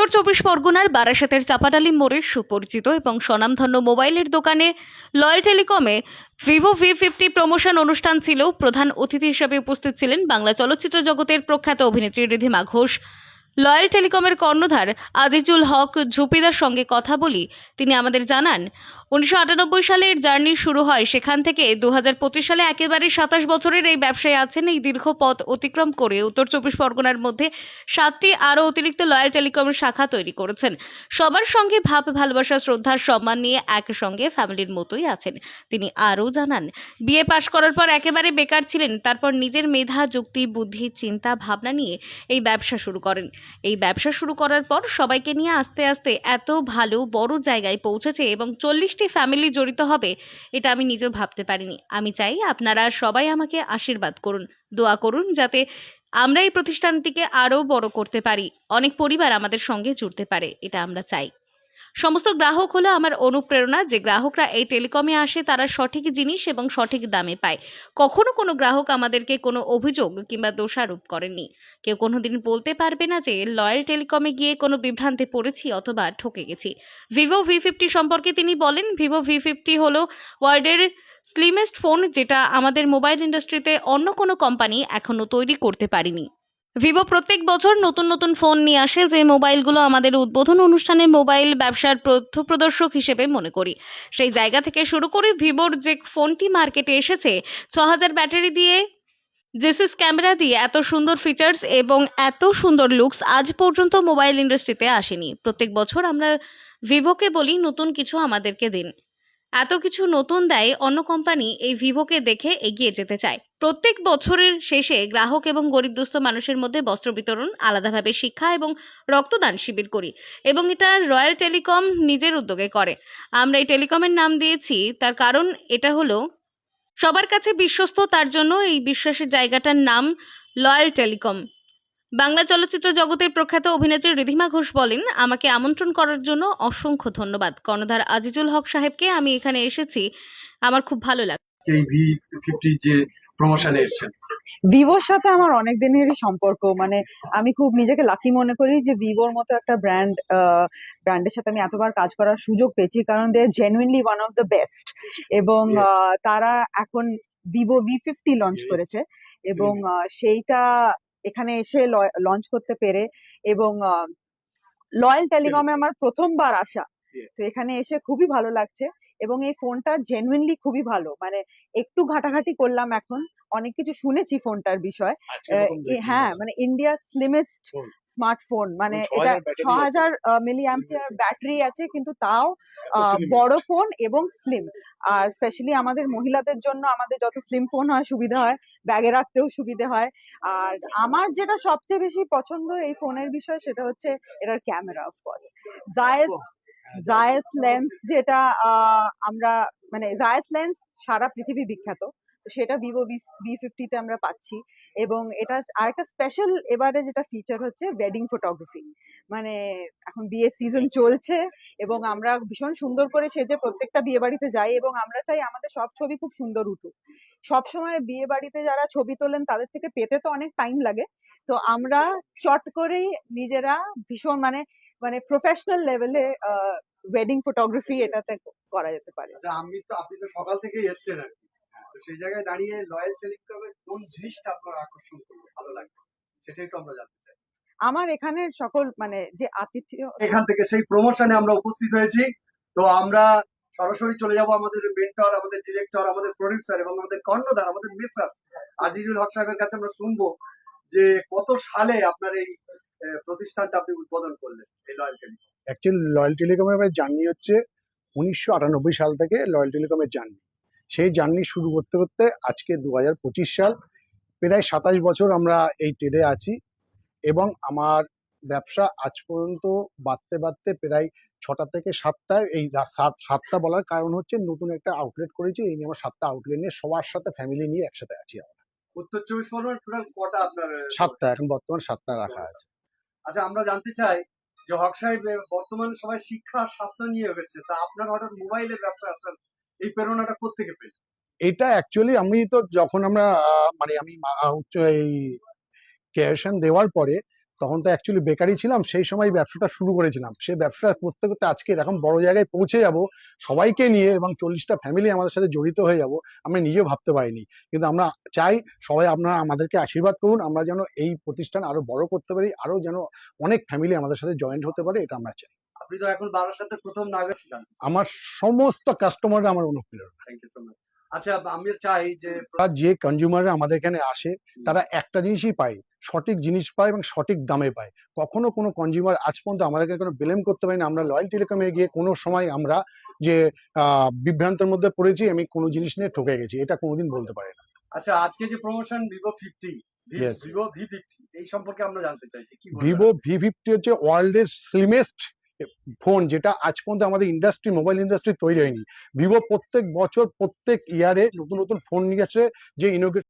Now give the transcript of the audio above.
উত্তর চব্বিশ পরগনার বারাসাতের চাপাডালি মোড়ে সুপরিচিত এবং স্বনামধন্য মোবাইলের দোকানে লয়াল টেলিকমে ভিভো ভি ফিফটি প্রমোশন অনুষ্ঠান ছিল। প্রধান অতিথি হিসেবে উপস্থিত ছিলেন বাংলা চলচ্চিত্র জগতের প্রখ্যাত অভিনেত্রী রিধিমা ঘোষ। লয়াল টেলিকমের কর্ণধার আজিজুল হক ঝুপিদার সঙ্গে কথা বলি তিনি আমাদের জানান উনিশশো আটানব্বই সালের জার্নি শুরু হয়। সেখান থেকে দু হাজার পঁচিশ সালে একেবারে সাতাশ বছরের এই ব্যবসায় আছেন। এই দীর্ঘ পথ অতিক্রম করে উত্তর চব্বিশ পরগনার মধ্যে সাতটি আরও অতিরিক্ত লয়াল টেলিকমের শাখা তৈরি করেছেন। সবার সঙ্গে ভাব, ভালোবাসা, শ্রদ্ধা, সম্মান নিয়ে একসঙ্গে ফ্যামিলির মতোই আছেন। তিনি আরও জানান, বিএ পাশ করার পর একেবারে বেকার ছিলেন, তারপর নিজের মেধা, যুক্তি, বুদ্ধি, চিন্তা, ভাবনা নিয়ে এই ব্যবসা শুরু করেন। এই ব্যবসা শুরু করার পর সবাইকে নিয়ে আস্তে আস্তে এত ভালো, বড় জায়গায় পৌঁছেছে এবং চল্লিশটি ফ্যামিলি জড়িত হবে, এটা আমি নিজেও ভাবতে পারিনি। আমি চাই আপনারা সবাই আমাকে আশীর্বাদ করুন, দোয়া করুন যাতে আমরা এই প্রতিষ্ঠানটিকে আরও বড় করতে পারি। অনেক পরিবার আমাদের সঙ্গে জুড়তে পারে, এটা আমরা চাই। সমস্ত গ্রাহক হলো আমার অনুপ্রেরণা, যে গ্রাহকরা এই টেলিকমে আসে তারা সঠিক জিনিস এবং সঠিক দামে পায়। কখনো কোনো গ্রাহক আমাদেরকে কোনো অভিযোগ কিংবা দোষারোপ করেনি। কেউ কোনোদিন বলতে পারবে না যে লয়াল টেলিকমে গিয়ে কোনো বিভ্রান্তে পড়েছি অথবা ঠকে গেছি। ভিভো ভি ফিফটি সম্পর্কে তিনি বলেন, ভিভো ভি ফিফটি হলো ওয়ার্ল্ডের স্লিমেস্ট ফোন যেটা আমাদের মোবাইল ইন্ডাস্ট্রিতে অন্য কোনো কোম্পানি এখনও তৈরি করতে পারেনি। ভিভো প্রত্যেক বছর নতুন নতুন ফোন নিয়ে আসে, যে মোবাইলগুলো আমাদের উদ্বোধন অনুষ্ঠানে মোবাইল ব্যবসার পথ প্রদর্শক হিসেবে মনে করি। সেই জায়গা থেকে শুরু করে ভিভোর যে ফোনটি মার্কেটে এসেছে ছ হাজার ব্যাটারি দিয়ে, জেসিস ক্যামেরা দিয়ে এত সুন্দর ফিচার্স এবং এত সুন্দর লুকস আজ পর্যন্ত মোবাইল ইন্ডাস্ট্রিতে আসেনি। প্রত্যেক বছর আমরা ভিভোকে বলি, নতুন কিছু আমাদেরকে দিন। এত কিছু নতুন দেয় অন্য কোম্পানি এই ভিভোকে দেখে এগিয়ে যেতে চায়। প্রত্যেক বছরের শেষে গ্রাহক এবং গরিব দুস্থ মানুষের মধ্যে বস্ত্র বিতরণ, আলাদাভাবে শিক্ষা এবং রক্তদান শিবির করি এবং এটা রয়্যাল টেলিকম নিজের উদ্যোগে করে। আমরা এই টেলিকমের নাম দিয়েছি, তার কারণ এটা হলো সবার কাছে বিশ্বস্ত, তার জন্য এই বিশ্বাসের জায়গাটার নাম লয়াল টেলিকম। বাংলা চলচ্চিত্র জগতের প্রখ্যাত অভিনেত্রী রিধিমা ঘোষ বলেন আমাকে আমন্ত্রণ করার জন্য অসংখ্য ধন্যবাদ। কর্ণধার আজিজুল হক সাহেবকে আমি এখানে এসেছি। আমার খুব ভালো লাগে এই ভি ফিফটি যে প্রমোশনে এসেছেন। ভিভোর সাথে আমার অনেক দিনেরই সম্পর্ক। মানে আমি খুব নিজেকে লাকি মনে করি যে ভিভোর মতো একটা ব্র্যান্ড ব্র্যান্ডের সাথে আমি এতবার কাজ করার সুযোগ পেয়েছি কারণ they genuinely one of the best এবং আহ, তারা এখন ভিভো ভি ফিফটি লঞ্চ করেছে। এবং সেইটা এখানে এসে লঞ্চ করতে পেরে এবং লয়াল টেলিকমে আমার প্রথমবার আসা। তো এখানে এসে খুবই ভালো লাগছে এবং এই ফোনটা জেনুইনলি খুবই ভালো। মানে একটু ঘাটাঘাটি করলাম এখন। অনেক কিছু শুনেছি ফোনটার বিষয়। আচ্ছা, হ্যাঁ মানে ইন্ডিয়া স্লিমেস্ট. স্মার্টফোন মানে এটা ছ হাজার মিলি অ্যাম্পিয়ার ব্যাটারি আছে কিন্তু তাও বড় ফোন এবং স্লিম আর স্পেশালি আমাদের মহিলাদের জন্য আমাদের যত স্লিম ফোন হয় সুবিধা হয় ব্যাগে রাখতেও সুবিধে হয়। আর আমার যেটা সবচেয়ে বেশি পছন্দ এই ফোনের বিষয় সেটা হচ্ছে এটার camera of course Zeiss Zeiss lens যেটা আহ, আমরা মানে জায়েস লেন্স সারা পৃথিবী বিখ্যাত। সেটা ভিভো ভি ফিফটিতে আমরা পাচ্ছি। এবং এটা আরেকটা স্পেশাল এবারে যেটা ফিচার হচ্ছে ওয়েডিং ফটোগ্রাফি মানে এখন বিয়ের সিজন চলছে এবং আমরা ভীষণ সুন্দর করে সেজে প্রত্যেকটা বিয়ে বাড়িতে যাই এবং আমরা চাই আমাদের সব ছবি খুব সুন্দর উঠুক। সবসময় বিয়ে বাড়িতে যারা ছবি তোলেন তাদের থেকে পেতে তো অনেক টাইম লাগে। তো আমরা শর্ট করেই নিজেরা ভীষণ মানে মানে প্রফেশনাল লেভেলে ওয়েডিং ফটোগ্রাফি এটাতে করা যেতে পারে। আচ্ছা আমি তো, আপনি তো সকাল এসেছেন আর কি। সেই জায়গায় দাঁড়িয়ে লয়াল টেলিকমের কোন জিনিসটা আপনার আকর্ষণ করবে ভালো লাগবে সেটাই তো আমরা জানতে চাই। আমার এখানে সকল মানে যে আতিথ্য এখান থেকে সেই প্রমোশনে আমরা উপস্থিত হয়েছি। তো আমরা সরাসরি চলে যাব আমাদের মেন্টর আমাদের ডিরেক্টর আমাদের প্রডিউসার এবং আমাদের কর্ণধার আমাদের মেসার আজিজুল হক সাহেবের কাছে আমরা শুনব যে কত সালে আপনার এই প্রতিষ্ঠানটা আপনি উদ্বোধন করলেন এই লয়াল টেলিকম অ্যাকচুয়ালি লয়াল টেলিকমের জার্নি হচ্ছে উনিশশো আটানব্বই সাল থেকে লয়াল টেলিকমের জার্নি। সেই জার্নি শুরু করতে করতে আজকে দু সাল প্রায় সাতাশ বছর আমরা এই ট্রেডে আছি এবং আমার ব্যবসা আজ পর্যন্ত বাড়তে বাড়তে প্রায় ছটা থেকে সাতটা এই সাত সাতটা বলার কারণ হচ্ছে নতুন একটা আউটলেট করেছি এই নিয়ে আমার সাতটা আউটলেট নিয়ে সবার সাথে ফ্যামিলি নিয়ে একসাথে আছি আমরা। উত্তর চব্বিশ পরগনার টোটাল কটা আপনার সাতটা এখন বর্তমান সাতটা রাখা আছে। আচ্ছা আমরা জানতে চাই যে হক সাহেব বর্তমানে সবাই শিক্ষা স্বাস্থ্য নিয়ে হয়েছে তা আপনার হঠাৎ মোবাইলের ব্যবসা আসার এই প্রেরণাটা কোথেকে পেলেন এটা অ্যাকচুয়ালি আমি তো যখন আমরা মানে আমি এই গ্র্যাজুয়েশন দেওয়ার পরে তখন তো অ্যাকচুয়ালি বেকারি ছিলাম, সেই সময় ব্যবসাটা শুরু করেছিলাম। সেই ব্যবসা করতে করতে আজকে এরকম বড় জায়গায় পৌঁছে যাব, সবাইকে নিয়ে এবং চল্লিশটা ফ্যামিলি আমাদের সাথে জড়িত হয়ে যাব, আমি নিজেও ভাবতে পারিনি। কিন্তু আমরা চাই সবাই আপনারা আমাদেরকে আশীর্বাদ করুন, আমরা যেন এই প্রতিষ্ঠান আরও বড় করতে পারি, আরও যেন অনেক ফ্যামিলি আমাদের সাথে জয়েন্ট হতে পারে, এটা আমরা চাই। আপনি তো এখন বারাসাতে প্রথম নাগরিক ছিলেন আমার সমস্ত কাস্টমাররা আমার অনুপ্রেরণা। থ্যাংক ইউ সো মাচ আচ্ছা আমি চাই যে যে কনজিউমাররা আমাদের এখানে আসে তারা একটা জিনিসই পায় সঠিক জিনিস পায় এবং সঠিক দামে পায়। কখনো কোনো কনজিউমার আজ পর্যন্ত আমাদের এখানে কোনো ব্লেম করতে পারি না আমরা লয়াল টেলিকমে গিয়ে কোনো সময় আমরা যে বিভ্রান্তের মধ্যে পড়েছি আমি কোনো জিনিস নিয়ে ঠকে গেছি। এটা কোনোদিন বলতে পারি না। আচ্ছা আজকে যে promotion Vivo fifty Vivo V fifty এই সম্পর্কে আমরা জানতে চাইছি ভিভো ভি ফিফটি হচ্ছে ওয়ার্ল্ডের স্লিমেস্ট ফোন যেটা আজ পর্যন্ত আমাদের ইন্ডাস্ট্রি মোবাইল ইন্ডাস্ট্রি তৈরি হয়নি। ভিভো প্রত্যেক বছর, প্রত্যেক ইয়ারে নতুন নতুন ফোন নিয়ে আসে যে ইনোগ্রেট